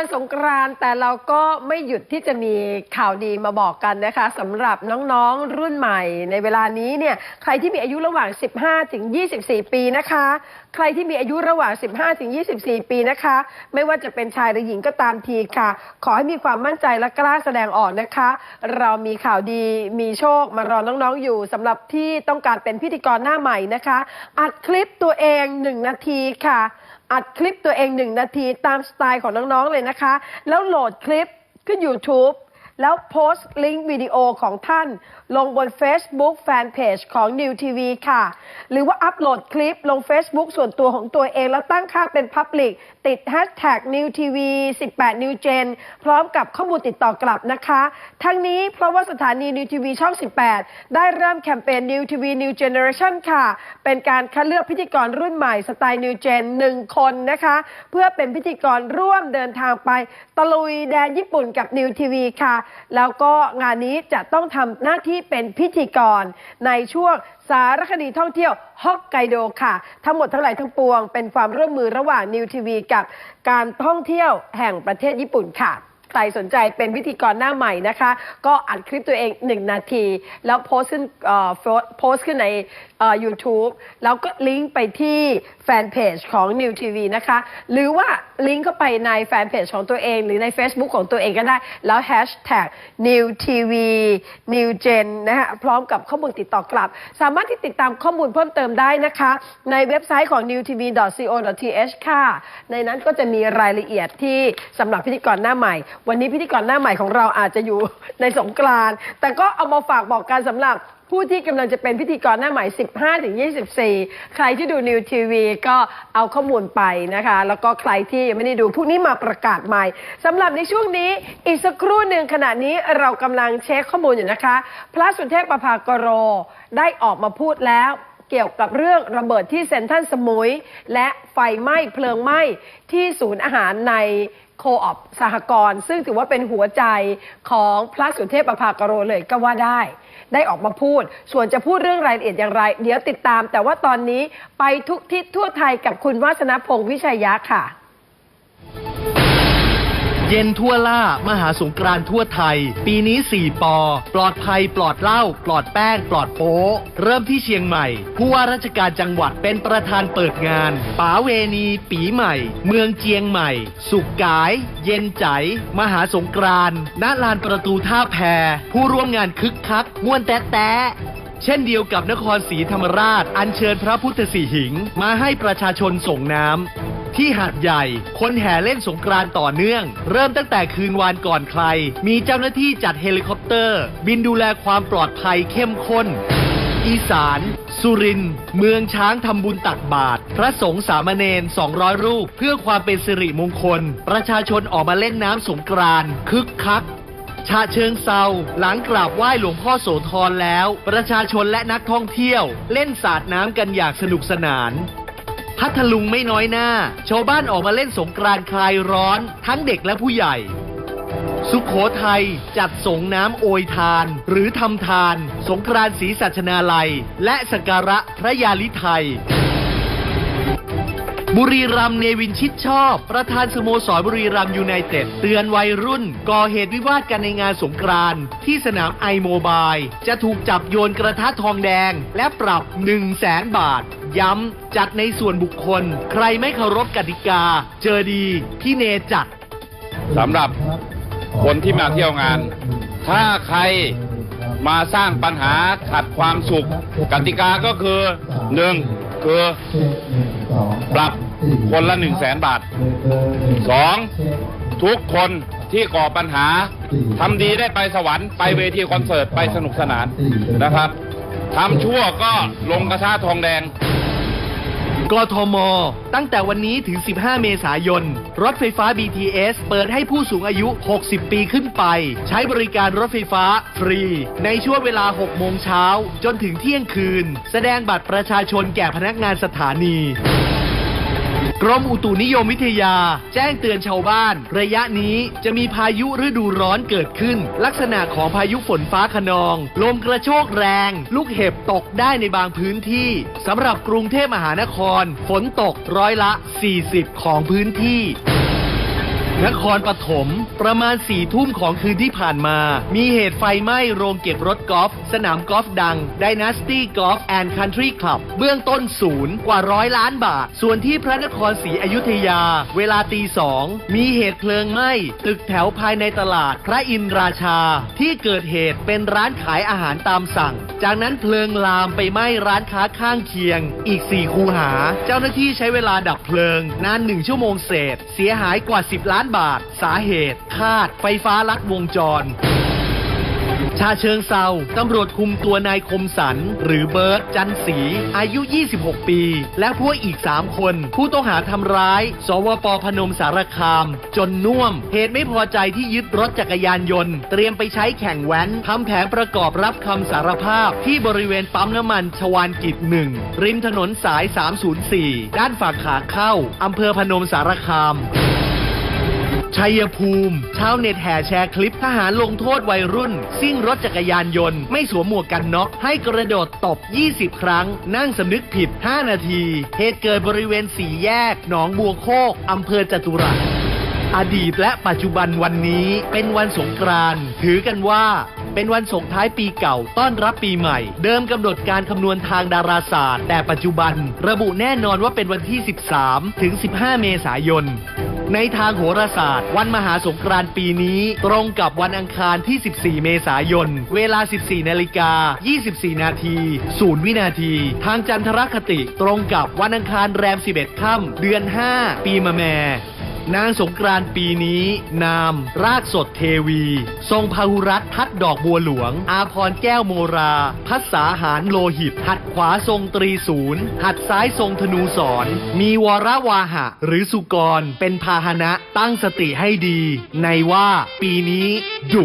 วันสงกรานต์แต่เราก็ไม่หยุดที่จะมีข่าวดีมาบอกกันนะคะสำหรับน้องๆรุ่นใหม่ ในเวลานี้เนี่ยใครที่มีอายุระหว่าง 15 ถึง 24 ปีนะคะ ใครที่มีอายุระหว่าง 15 ถึง 24 ปีนะคะ ไม่ว่าจะเป็นชายหรือหญิงก็ตามทีค่ะ ขอให้มีความมั่นใจและกล้าแสดงออกนะคะ เรามีข่าวดีมีโชคมารอน้องๆอยู่สำหรับที่ต้องการเป็นพิธีกรหน้าใหม่นะคะ อัดคลิปตัวเอง 1 นาทีค่ะ อัดคลิปตัวเองหนึ่งนาทีตามสไตล์ของน้อง ๆ เลยนะคะ แล้วโหลดคลิปขึ้น YouTube แล้วโพสต์ลิงก์วิดีโอของท่าน ลงบน Facebook Fanpage ของ New TV ค่ะ หรือว่าอัปโหลดคลิปลง Facebook ส่วนตัวของตัวเอง แล้วตั้งค่าเป็น Public ติด Hashtag New TV 18 New Gen พร้อมกับข้อมูลติดต่อกลับนะคะ ทั้งนี้เพราะว่าสถานี New TV ช่อง 18 ได้เริ่มแคมเปญ New TV New Generation ค่ะ เป็นการคัดเลือกพิธีกรรุ่นใหม่สไตล์ New Gen หนึ่งคนนะคะ เพื่อเป็นพิธีกรร่วมเดินทางไป ตะลุยแดนญี่ปุ่นกับ New TV ค่ะ แล้วก็งานนี้จะต้องทำหน้าที่เป็นพิธีกรในช่วงสารคดีท่องเที่ยวฮอกไกโดค่ะ ทั้งหมดทั้งหลายทั้งปวงเป็นความร่วมมือระหว่าง New TV กับการท่องเที่ยวแห่งประเทศญี่ปุ่นค่ะ ใครสนใจเป็นพิธีกรหน้าใหม่นะคะ ก็อัดคลิปตัวเอง 1 นาที แล้วโพสขึ้นโพสขึ้นในเอ่อ YouTube แล้วก็ลิงก์ไปที่แฟนเพจของ New TV นะคะ หรือว่าลิงก์เข้าไปในแฟนเพจของตัวเอง หรือใน Facebook ของตัวเองก็ได้ แล้วแฮชแท็ก New TV New Gen นะคะพร้อมกับข้อมูลติดต่อกลับ สามารถที่ติดตามข้อมูลเพิ่มเติมได้นะคะ ในเว็บไซต์ของ newtv.co.th ค่ะ ในนั้นก็จะมีรายละเอียดที่สำหรับพิธีกรหน้าใหม่วันนี้พิธีกรหน้าใหม่ของเราอาจจะอยู่ในสงกรานต์แต่ก็เอามาฝากบอกกันสำหรับผู้ที่กำลังจะเป็นพิธีกรหน้าใหม่ 15ถึง24 ใครที่ดูนิวทีวีก็เอาข้อมูลไปนะคะ แล้วก็ใครที่ยังไม่ได้ดูพวกนี้มาประกาศใหม่สำหรับในช่วงนี้อีกสักครู่หนึ่งขณะนี้เรากำลังเช็คข้อมูลอยู่นะคะ พระสุเทพประภากโรได้ออกมาพูดแล้วเกี่ยวกับเรื่องระเบิดที่เซนทรัลสมุย และไฟไหม้เพลิงไหม้ที่ศูนย์อาหารใน โคออปสหกรณ์ซึ่งถือว่าเป็นหัวใจของพระสุเทพประภากโรเลยก็ว่าได้ ได้ออกมาพูด ส่วนจะพูดเรื่องรายละเอียดอย่างไร เดี๋ยวติดตาม แต่ว่าตอนนี้ไปทุกทิศทั่วไทยกับคุณวัฒนพงศ์วิชัยยะค่ะ เย็นทั่วล่ามหาสงกรานต์ทั่วไทย ปีนี้ 4 ปอ ปลอดภัย ปลอดเหล้าปลอดแป้ง ปลอดโป๊ะเริ่มที่เชียงใหม่ ผู้ว่าราชการจังหวัดเป็นประธานเปิดงานป๋าเวณีปีใหม่ เมืองเจียงใหม่ สุกกาย เย็นใจ มหาสงกรานต์ณลานประตูท่าแพ ผู้ร่วมงานคึกคักม่วนแต๊ะแต๊ะเช่นเดียวกับนครศรีธรรมราช อัญเชิญพระพุทธสีหิง มาให้ประชาชนส่งน้ำ ที่หาดใหญ่ คนแห่เล่นสงกรานต์ต่อเนื่อง เริ่มตั้งแต่คืนวานก่อนใคร มีเจ้าหน้าที่จัดเฮลิคอปเตอร์ บินดูแลความปลอดภัยเข้มข้น อีสาน สุรินเมืองช้างทำบุญตักบาตรพระสงฆ์สามเณร200 รูป เพื่อความเป็นสิริมงคล ประชาชนออกมาเล่นน้ำสงกรานต์คึกคักชาเชิงเซาหลังกราบไหว้หลวงพ่อโสธรแล้ว ประชาชนและนักท่องเที่ยว เล่นสาดน้ำกันอย่างสนุกสนาน พัทลุงไม่น้อยหน้า ชาวบ้านออกมาเล่นสงกรานต์คลายร้อน ทั้งเด็กและผู้ใหญ่ สุขโขทัยจัดสงน้ำโอยทาน หรือทำทาน สงกรานต์ศรีสัชนาลัย และสการะพระยาลิไทยบุรีรัมย์เนวินชิดชอบ ประธานสโมสรบุรีรัมย์ยูไนเต็ดเตือนวัยรุ่น ก่อเหตุวิวาทกันในงานสงกรานต์ที่สนามไอโมบาย จะถูกจับโยนกระทะทองแดงและปรับ 1 0 0 0 0แสนบาท ย้ำ จัดในส่วนบุคคล ใครไม่เคารพกติกา เจอดีพี่เนจัดสำหรับคนที่มาเที่ยวงาน ถ้าใครมาสร้างปัญหาขัดความสุข กติกาก็คือหนึ่งคือปรับคนละหนึ่งแสนบาทสองทุกคนที่ก่อปัญหาทำดีได้ไปสวรรค์ไปเวทีคอนเสิร์ตไปสนุกสนานนะครับทำชั่วก็ลงกระทะทองแดง กทม ตั้งแต่วันนี้ถึง 15 เมษายน รถไฟฟ้า BTS เปิดให้ผู้สูงอายุ 60 ปีขึ้นไป ใช้บริการรถไฟฟ้าฟรี ในช่วงเวลา 6 โมงเช้า จนถึงเที่ยงคืน แสดงบัตรประชาชนแก่พนักงานสถานี กรมอุตุนิยมวิทยา แจ้งเตือนชาวบ้าน ระยะนี้จะมีพายุฤดูร้อนเกิดขึ้น ลักษณะของพายุฝนฟ้าขนอง ลมกระโชกแรง ลูกเห็บตกได้ในบางพื้นที่สำหรับกรุงเทพมหานคร ฝนตกร้อยละ 40 ของพื้นที่ นครปฐมประมาณสี่ทุ่มของคืนที่ผ่านมา มีเหตุไฟไหม้โรงเก็บรถกอล์ฟสนามกอล์ฟดัง Dynasty Golf and Country Club เบื้องต้นศูนย์กว่าร้อยล้านบาท ส่วนที่พระนครศรีอยุธยา เวลาตีสองมีเหตุเพลิงไหม้ตึกแถวภายในตลาดพระอินราชา ที่เกิดเหตุเป็นร้านขายอาหารตามสั่ง จากนั้นเพลิงลามไปไหม้ร้านค้าข้างเคียง อีก 4 คูหา เจ้าหน้าที่ใช้เวลาดับเพลิง นานหนึ่งชั่วโมงเศษ เสียหายกว่า 10 ล้านบาท สาเหตุ คาด ไฟฟ้าลัดวงจร ชาเชิงเซาตำรวจคุมตัวนายคมสัน หรือเบิร์ตจันศรีอายุ 26 ปี และพวกอีก 3 คน ผู้ต้องหาทำร้าย สวปพนมสารคาม จนน่วม เหตุไม่พอใจที่ยึดรถจักรยานยนต์ เตรียมไปใช้แข่งแว้นทำแผนประกอบรับคำสารภาพ ที่บริเวณปั๊มน้ำมันชวานกิจหนึ่งริมถนนสาย 304 ด้านฝากขาเข้าอำเภอพนมสารคาม ชัยภูมิ ชาวเน็ตแห่แชร์คลิปทหารลงโทษวัยรุ่น ซิ่งรถจักรยานยนต์ ไม่สวมหมวกกันน็อกให้กระโดดตบ 20 ครั้ง นั่งสำนึกผิด 5 นาที เหตุเกิดบริเวณสี่แยก หนองบัวโคกอำเภอจตุรัสอดีตและปัจจุบันวันนี้เป็นวันสงกรานต์ถือกันว่าเป็นวันส่งท้ายปีเก่าต้อนรับปีใหม่ เดิมกำหนดการคำนวณทางดาราศาสตร์ แต่ปัจจุบัน ระบุแน่นอนว่าเป็นวันที่ 13 ถึง 15 เมษายน ในทางโหราศาสตร์ วันมหาสงกรานต์ปีนี้ ตรงกับวันอังคารที่ 14 เมษายน เวลา 14 นาฬิกา 24 นาที 0 วินาที ทางจันทรคติ ตรงกับวันอังคารแรม 11 ค่ำเดือน 5 ปีมะแม่ นางสงกรานต์ปีนี้ นาม รากสดเทวี ทรงพาหุรัตน์ทัดดอกบัวหลวง อาพรแก้วโมรา พัสสาหารโลหิต หัดขวาทรงตรีศูนย์ หัดซ้ายทรงธนูสอนมีวรวาหะ หรือสุกร เป็นพาหนะตั้งสติให้ดี ในว่าปีนี้ดุ